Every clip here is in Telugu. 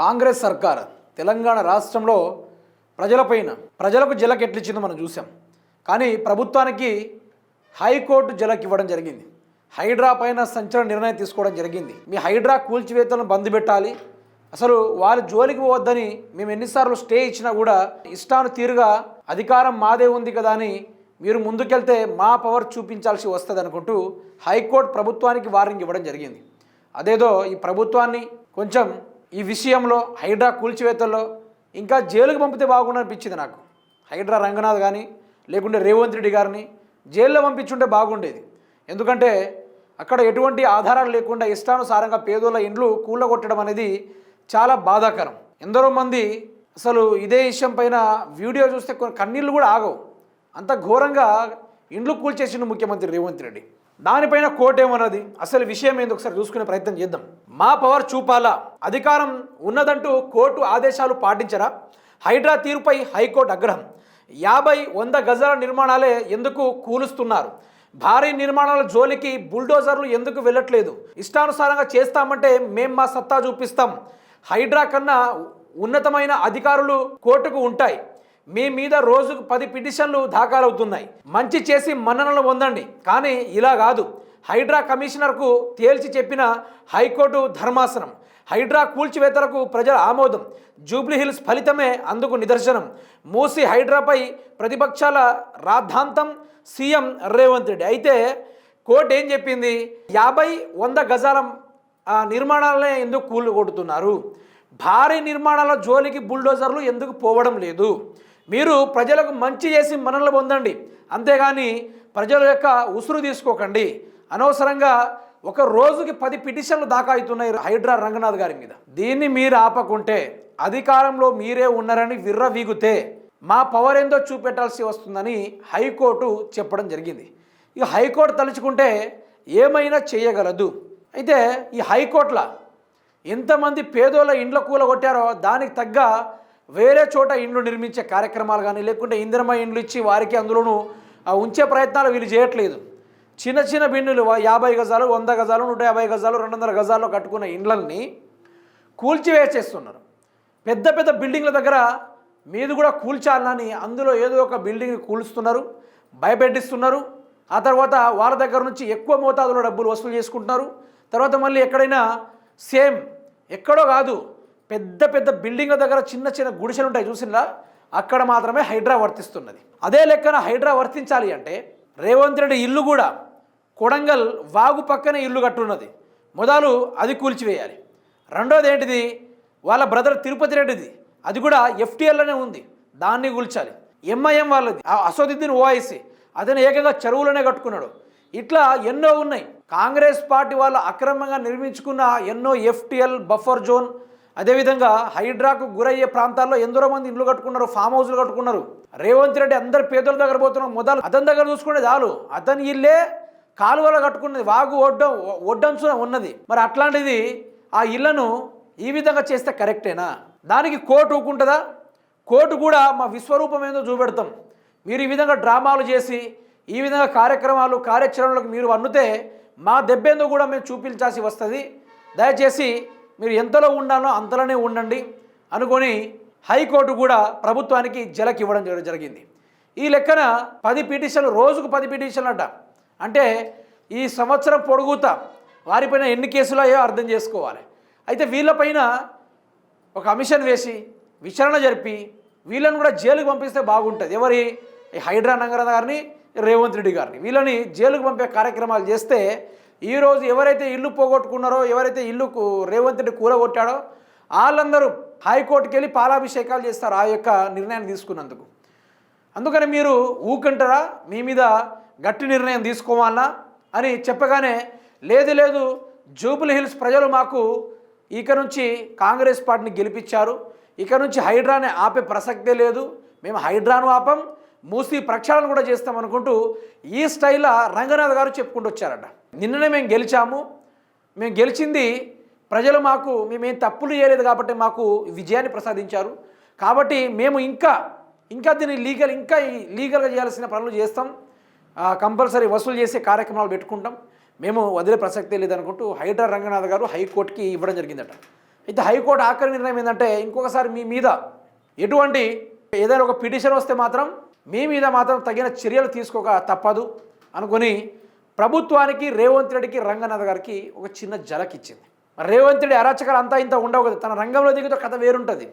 కాంగ్రెస్ సర్కార్ తెలంగాణ రాష్ట్రంలో ప్రజలపైన ప్రజలకు జలకి ఎట్లిచ్చిందో మనం చూసాం కానీ ప్రభుత్వానికి హైకోర్టు జలకి ఇవ్వడం జరిగింది. హైడ్రా పైన సంచలన నిర్ణయం తీసుకోవడం జరిగింది. మీ హైడ్రా కూల్చివేతలను బంద్ పెట్టాలి. అసలు వారి జోలికి పోవద్దని మేము ఎన్నిసార్లు స్టే ఇచ్చినా కూడా ఇష్టాను తీరుగా అధికారం మాదే ఉంది కదా అని మీరు ముందుకెళ్తే మా పవర్ చూపించాల్సి వస్తుంది అనుకుంటూ హైకోర్టు ప్రభుత్వానికి వార్నింగ్ ఇవ్వడం జరిగింది. అదేదో ఈ ప్రభుత్వాన్ని కొంచెం ఈ విషయంలో హైడ్రా కూల్చివేతల్లో ఇంకా జైలుకు పంపితే బాగుండు అనిపించింది నాకు. హైడ్రా రంగనాథ్ కానీ లేకుంటే రేవంత్ రెడ్డి గారిని జైల్లో పంపించుంటే బాగుండేది. ఎందుకంటే అక్కడ ఎటువంటి ఆధారాలు లేకుండా ఇష్టానుసారంగా పేదోళ్ళ ఇండ్లు కూలగొట్టడం అనేది చాలా బాధాకరం. ఎందరో మంది అసలు ఇదే విషయం పైన వీడియో చూస్తే కొన్ని కన్నీళ్ళు కూడా ఆగవు. అంత ఘోరంగా ఇండ్లు కూల్చేసిండు ముఖ్యమంత్రి రేవంత్ రెడ్డి. దానిపైన కోర్టు ఏమన్నది? అసలు విషయం ఏంది? ఒకసారి చూసుకునే ప్రయత్నం చేద్దాం. మా పవర్ చూపాలా? అధికారం ఉన్నదంటూ కోర్టు ఆదేశాలు పాటించరా? హైడ్రా తీరుపై హైకోర్టు ఆగ్రహం. యాభై వంద గజాల నిర్మాణాలే ఎందుకు కూలుస్తున్నారు? భారీ నిర్మాణాల జోలికి బుల్డోజర్లు ఎందుకు వెళ్ళట్లేదు? ఇష్టానుసారంగా చేస్తామంటే మేం మా సత్తా చూపిస్తాం. హైడ్రా కన్నా ఉన్నతమైన అధికారులు కోర్టుకు ఉంటాయి. మీ మీద రోజుకు పది పిటిషన్లు దాఖలవుతున్నాయి. మంచి చేసి మన్ననలు పొందండి. కానీ ఇలా కాదు. హైడ్రా కమిషనర్కు తేల్చి చెప్పిన హైకోర్టు ధర్మాసనం. హైడ్రా కూల్చివేతలకు ప్రజల ఆమోదం. జూబ్లీహిల్స్ ఫలితమే అందుకు నిదర్శనం. మూసి హైడ్రాపై ప్రతిపక్షాల రాద్ధాంతం సీఎం రేవంత్ రెడ్డి. అయితే కోర్టు ఏం చెప్పింది? యాభై వంద గజాల నిర్మాణాలనే ఎందుకు కూలు కొడుతున్నారు భారీ నిర్మాణాల జోలికి బుల్డోజర్లు ఎందుకు పోవడం లేదు? మీరు ప్రజలకు మంచి చేసి మనల్ని పొందండి. అంతేగాని ప్రజల యొక్క ఉసురు తీసుకోకండి. అనవసరంగా ఒక రోజుకి పది పిటిషన్లు దాకా అవుతున్నాయి హైడ్రా రంగనాథ్ గారి మీద. దీన్ని మీరు ఆపకుంటే అధికారంలో మీరే ఉన్నారని విర్రవీగితే మా పవర్ ఏందో చూపెట్టాల్సి వస్తుందని హైకోర్టు చెప్పడం జరిగింది. ఇక హైకోర్టు తలుచుకుంటే ఏమైనా చేయగలదు. అయితే ఈ హైకోర్టుల ఎంతమంది పేదోళ్ళ ఇండ్ల కూల కొట్టారో దానికి తగ్గ వేరే చోట ఇండ్లు నిర్మించే కార్యక్రమాలు కానీ లేకుంటే ఇందిరమ ఇండ్లు ఇచ్చి వారికి అందులోనూ ఉంచే ప్రయత్నాలు వీళ్ళు చేయట్లేదు. చిన్న చిన్న బిన్నులు యాభై గజాలు వంద గజాలు నూట యాభై గజాలు రెండు వందల గజాల్లో కట్టుకున్న ఇండ్లల్ని కూల్చివేసేస్తున్నారు. పెద్ద పెద్ద బిల్డింగ్ల దగ్గర మీది కూడా కూల్చాలని అందులో ఏదో ఒక బిల్డింగ్ కూలుస్తున్నారు భయపెట్టిస్తున్నారు. ఆ తర్వాత వాళ్ళ దగ్గర నుంచి ఎక్కువ మోతాదులో డబ్బులు వసూలు చేసుకుంటున్నారు. తర్వాత మళ్ళీ ఎక్కడైనా సేమ్ ఎక్కడో కాదు పెద్ద పెద్ద బిల్డింగ్ల దగ్గర చిన్న చిన్న గుడిసెలు ఉంటాయి చూసినా అక్కడ మాత్రమే హైడ్రా వర్తిస్తున్నది. అదే లెక్కన హైడ్రా వర్తించాలి అంటే రేవంత్ రెడ్డి ఇల్లు కూడా కొడంగల్ వాగు పక్కనే ఇల్లు కట్టున్నది. మొదలు అది కూల్చివేయాలి. రెండోది ఏంటిది? వాళ్ళ బ్రదర్ తిరుపతి రెడ్డిది. అది కూడా ఎఫ్టీఎల్లోనే ఉంది. దాన్ని కూల్చాలి. ఎంఐఎం వాళ్ళది. ఆ అసదుద్దీన్ ఓఐసి. అతను ఏకంగా చెరువులోనే కట్టుకున్నాడు. ఇట్లా ఎన్నో ఉన్నాయి. కాంగ్రెస్ పార్టీ వాళ్ళు అక్రమంగా నిర్మించుకున్న ఎన్నో ఎఫ్టీఎల్ బఫర్ జోన్ అదేవిధంగా హైడ్రాకు గురయ్యే ప్రాంతాల్లో ఎందరో మంది ఇండ్లు కట్టుకున్నారు ఫామ్ హౌస్లు కట్టుకున్నారు. రేవంత్ రెడ్డి అందరు పేదల దగ్గర పోతున్నారు మొదలు అతని దగ్గర చూసుకునే చాలు. అతని ఇల్లే కాలువలో కట్టుకున్నది వాగు ఒడ్డం ఒడ్డంచున ఉన్నది. మరి అట్లాంటిది ఆ ఇళ్ళను ఈ విధంగా చేస్తే కరెక్టేనా? దానికి కోర్టు ఊకుంటుందా? కోర్టు కూడా మా విశ్వరూపం ఏందో చూపెడతాం. మీరు ఈ విధంగా డ్రామాలు చేసి ఈ విధంగా కార్యక్రమాలు కార్యాచరణలకు మీరు అన్నుతే మా దెబ్బేందో కూడా మేము చూపించాల్సి వస్తుంది. దయచేసి మీరు ఎంతలో ఉండాలో అంతలోనే ఉండండి అనుకొని హైకోర్టు కూడా ప్రభుత్వానికి జలకి ఇవ్వడం జరిగింది. ఈ లెక్కన పది పిటిషన్లు రోజుకు పది పిటిషన్లు అంట అంటే ఈ సంవత్సరం పొడుగుతా వారిపైన ఎన్ని కేసులు అయ్యో అర్థం చేసుకోవాలి. అయితే వీళ్ళపైన ఒక కమిషన్ వేసి విచారణ జరిపి వీళ్ళని కూడా జైలుకు పంపిస్తే బాగుంటుంది. ఎవరి? హైడ్రా నగర గారిని రేవంత్ రెడ్డి గారిని. వీళ్ళని జైలుకు పంపే కార్యక్రమాలు చేస్తే ఈరోజు ఎవరైతే ఇల్లు పోగొట్టుకున్నారో ఎవరైతే ఇల్లు రేవంత్ రెడ్డి కూలగొట్టాడో వాళ్ళందరూ హైకోర్టుకి వెళ్ళి పాలాభిషేకాలు చేస్తారు ఆ యొక్క నిర్ణయాన్ని తీసుకున్నందుకు. అందుకని మీరు ఊకంటారా? మీ మీద గట్టి నిర్ణయం తీసుకోవాలా అని చెప్పగానే లేదు లేదు జూబుల్ హిల్స్ ప్రజలు మాకు ఇక నుంచి కాంగ్రెస్ పార్టీని గెలిపించారు. ఇక నుంచి హైడ్రాని ఆపే ప్రసక్తే లేదు. మేము హైడ్రాను ఆపం మూసి ప్రక్షాళన కూడా చేస్తాం అనుకుంటూ ఈ స్టైల్లో రంగనాథ్ గారు చెప్పుకుంటూ వచ్చారట. నిన్ననే మేము గెలిచాము. మేము గెలిచింది ప్రజలు మాకు మేమేం తప్పులు చేయలేదు కాబట్టి మాకు విజయాన్ని ప్రసాదించారు. కాబట్టి మేము ఇంకా ఇంకా దీన్ని లీగల్ ఇంకా లీగల్గా చేయాల్సిన పనులు చేస్తాం. కంపల్సరీ వసూలు చేసే కార్యక్రమాలు పెట్టుకుంటాం. మేము వదిలే ప్రసక్తే లేదనుకుంటూ హైడ్రా రంగనాథ్ గారు హైకోర్టుకి ఇవ్వడం జరిగిందట. అయితే హైకోర్టు ఆఖరి నిర్ణయం ఏంటంటే ఇంకొకసారి మీ మీద ఎటువంటి ఏదైనా ఒక పిటిషన్ వస్తే మాత్రం మీ మీద మాత్రం తగిన చర్యలు తీసుకోక తప్పదు అనుకొని ప్రభుత్వానికి రేవంత్ రెడ్డికి రంగనాథ్ గారికి ఒక చిన్న జలక్ ఇచ్చింది. రేవంత్ రెడ్డి అరాచకాలు అంతా ఇంత ఉండవు కదా. తన రంగంలో దిగితే కథ వేరుంటుంది.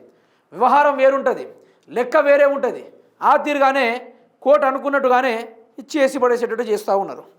వ్యవహారం వేరుంటుంది. లెక్క వేరే ఉంటుంది. ఆ తీరుగానే కోర్టు అనుకున్నట్టుగానే ఇచ్చేసి పడేసేటట్టు చేస్తూ ఉన్నారు.